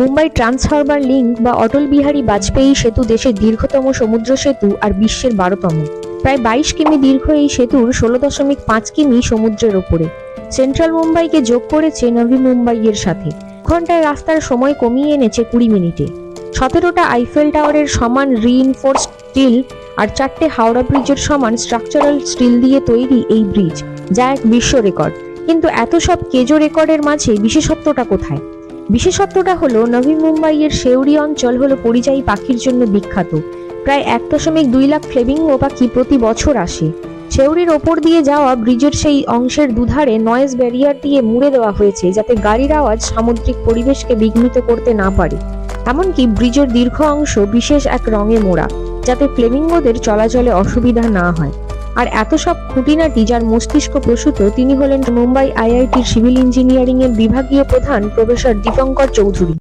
Mumbai trans harbour link বা অটল বিহারী বাজপেয়ী সেতু দেশের দীর্ঘতম সমুদ্র সেতু আর বিশ্বের বারোতম। প্রায় বাইশ কিমি দীর্ঘ এই সেতুর ষোলো দশমিক পাঁচ কিমি সমুদ্রের ওপরে। সেন্ট্রাল মুম্বাইকে যোগ করেছে নভি মুম্বাইয়ের সাথে। ঘন্টায় রাস্তার সময় কমিয়ে এনেছে কুড়ি মিনিটে। সতেরোটা আইফেল টাওয়ারের সমান রিইনফোর্সড স্টিল আর চারটে হাওড়া ব্রিজের সমান স্ট্রাকচারাল স্টিল দিয়ে তৈরি এই ব্রিজ, যা এক বিশ্ব রেকর্ড। কিন্তু এত সব কেজো রেকর্ডের মাঝে বিশেষত্বটা কোথায়? বিশেষত্বটা হলো নভি মুম্বাইয়ের শেউরি অঞ্চল হলো পরিযায়ী পাখির জন্য বিখ্যাত। প্রায় এক দশমিক দুই লাখ ফ্লেমিঙ্গো পাখি প্রতি বছর আসে। শেউরির ওপর দিয়ে যাওয়া ব্রিজের সেই অংশের দুধারে নয়েজ ব্যারিয়ার দিয়ে মুড়ে দেওয়া হয়েছে, যাতে গাড়ির আওয়াজ সামুদ্রিক পরিবেশকে বিঘ্নিত করতে না পারে। এমনকি ব্রিজের দীর্ঘ অংশ বিশেষ এক রঙে মোড়া, যাতে ফ্লেমিঙ্গোদের চলাচলে অসুবিধা না হয়। আর এত সব খুঁটিনাটি যার মস্তিষ্ক প্রসূত, তিনি হলেন মুম্বাই আইআইটির সিভিল ইঞ্জিনিয়ারিং এর বিভাগীয় প্রধান প্রফেসর দীপঙ্কর চৌধুরী।